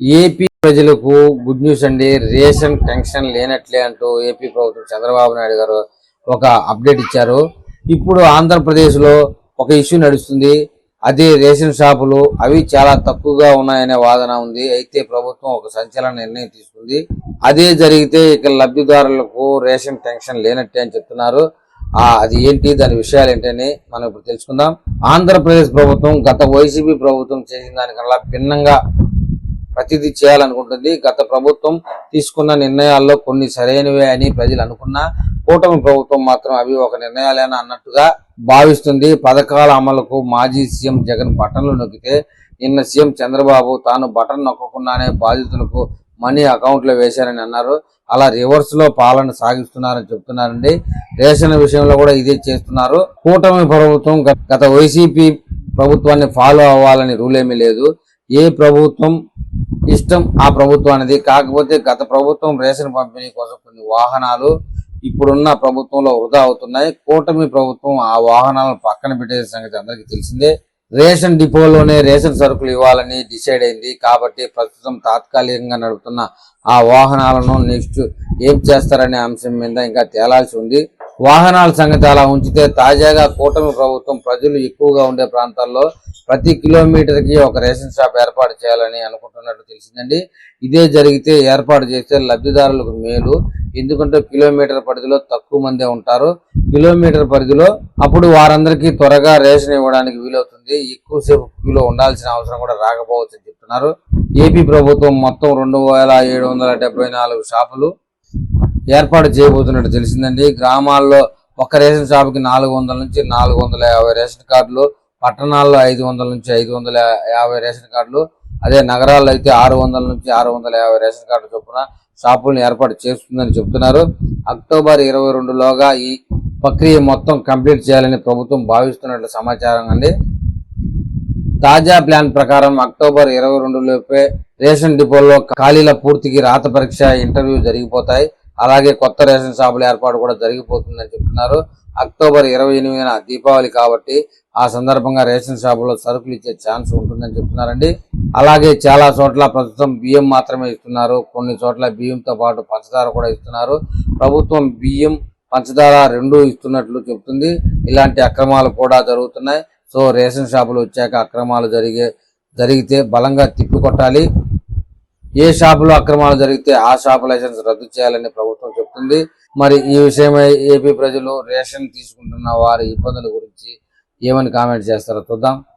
AP ప్రజలకు good news అండి. Ration tension లేనట్లే అంటూ ఏపీ ప్రభుత్వం చంద్రబాబు నాయుడు గారు ఒక అప్డేట్ ఇచ్చారు. ఇప్పుడు ఆంధ్రప్రదేశ్లో ఒక ఇష్యూ నడుస్తుంది. అదే రేషన్ షాపులు అవి చాలా తక్కువగా ఉన్నాయనే వాదన ఉంది. అయితే ప్రభుత్వం ఒక సంచలన నిర్ణయం తీసుకుంది. అదే జరిగితే ఇక లబ్ధిదారులకు రేషన్ టెన్షన్ లేనట్టే అని చెప్తున్నారు. అది ఏంటి? దాని విషయాలు ఏంటని మనం ఇప్పుడు తెలుసుకుందాం. ఆంధ్రప్రదేశ్ ప్రభుత్వం గత వైసీపీ ప్రభుత్వం చేసిన దానికన్నా భిన్నంగా ప్రతిదీ చేయాలనుకుంటుంది. గత ప్రభుత్వం తీసుకున్న నిర్ణయాల్లో కొన్ని సరైనవే అని ప్రజలు అనుకున్నా కూటమి ప్రభుత్వం మాత్రం అవి ఒక నిర్ణయాలేనా అన్నట్టుగా భావిస్తుంది. పథకాల అమలుకు మాజీ సీఎం జగన్ బటన్లు నొక్కితే నిన్న సీఎం చంద్రబాబు తాను బటన్ నొక్కకుండానే బాధితులకు మనీ అకౌంట్లో వేశారని అన్నారు. అలా రివర్స్లో పాలన సాగిస్తున్నారని చెప్తున్నారండి. రేషన్ విషయంలో కూడా ఇదే చేస్తున్నారు. కూటమి ప్రభుత్వం గత- గత వైసీపీ ప్రభుత్వాన్ని ఫాలో అవ్వాలని రూల్ ఏమీ లేదు. ఏ ప్రభుత్వం ఇష్టం ఆ ప్రభుత్వానిది. కాకపోతే గత ప్రభుత్వం రేషన్ పంపిణీ కోసం కొన్ని వాహనాలు ఇప్పుడున్న ప్రభుత్వంలో వృధా అవుతున్నాయి. కూటమి ప్రభుత్వం ఆ వాహనాలను పక్కన పెట్టే సంగతి అందరికీ తెలిసిందే. రేషన్ డిపోలోనే రేషన్ సరుకులు ఇవ్వాలని డిసైడ్ అయింది. కాబట్టి ప్రస్తుతం తాత్కాలికంగా నడుపుతున్న ఆ వాహనాలను నెక్స్ట్ ఏం చేస్తారనే అంశం మీద ఇంకా తేలాల్సి ఉంది. వాహనాల సంగతి అలా ఉంచితే తాజాగా కూటమి ప్రభుత్వం ప్రజలు ఎక్కువగా ఉండే ప్రాంతాల్లో ప్రతి కిలోమీటర్కి ఒక రేషన్ షాప్ ఏర్పాటు చేయాలని అనుకుంటున్నట్టు తెలిసిందండి. ఇదే జరిగితే ఏర్పాటు చేస్తే లబ్ధిదారులకు మేలు. ఎందుకంటే కిలోమీటర్ పరిధిలో తక్కువ మందే ఉంటారు. కిలోమీటర్ పరిధిలో అప్పుడు వారందరికీ త్వరగా రేషన్ ఇవ్వడానికి వీలవుతుంది. ఎక్కువసేపు క్యూలో ఉండాల్సిన అవసరం కూడా రాకపోవచ్చు అని చెప్తున్నారు. ఏపీ ప్రభుత్వం మొత్తం రెండు వేల ఏడు వందల నాలుగు షాపులు ఏర్పాటు చేయబోతున్నట్టు తెలిసిందండి. గ్రామాల్లో ఒక రేషన్ షాపుకి నాలుగు వందల నుంచి నాలుగు వందల యాభై రేషన్ కార్డులు పట్టణాల్లో ఐదు వందల నుంచి ఐదు వందల యాభై రేషన్ కార్డులు అదే నగరాల్లో అయితే ఆరు వందల నుంచి ఆరు వందల యాభై రేషన్ కార్డు చొప్పున షాపులను ఏర్పాటు చేస్తుందని చెబుతున్నారు అక్టోబర్ ఇరవై రెండులోగా ఈ ప్రక్రియ మొత్తం కంప్లీట్ చేయాలని ప్రభుత్వం భావిస్తున్నట్లు సమాచారం అండి. తాజా ప్లాన్ ప్రకారం అక్టోబర్ ఇరవై రెండులోపే రేషన్ డిపోల్లో ఖాళీల పూర్తికి రాత పరీక్ష ఇంటర్వ్యూ జరిగిపోతాయి. అలాగే కొత్త రేషన్ షాపుల ఏర్పాటు కూడా జరిగిపోతుందని చెప్తున్నారు. అక్టోబర్ ఇరవై ఎనిమిదిన దీపావళి కాబట్టి ఆ సందర్భంగా రేషన్ షాపులో సరుకులు ఇచ్చే ఛాన్స్ ఉంటుందని చెప్తున్నారండి. అలాగే చాలా చోట్ల ప్రస్తుతం బియ్యం మాత్రమే ఇస్తున్నారు. కొన్ని చోట్ల బియ్యంతో పాటు పంచదార కూడా ఇస్తున్నారు. ప్రభుత్వం బియ్యం పంచదార రెండు ఇస్తున్నట్లు చెప్తుంది. ఇలాంటి అక్రమాలు కూడా జరుగుతున్నాయి. సో రేషన్ షాపులు వచ్చాక అక్రమాలు జరిగే జరిగితే బలంగా తిప్పికొట్టాలి ఏ షాపులో అక్రమాలు జరిగితే ఆ షాపు లైసెన్స్ రద్దు చేయాలని ప్రభుత్వం చెప్తుంది. మరి ఈ విషయమై ఏపీ ప్రజలు రేషన్ తీసుకుంటున్న వారి ఇబ్బందుల గురించి ఏమని కామెంట్ చేస్తారో చూద్దాం.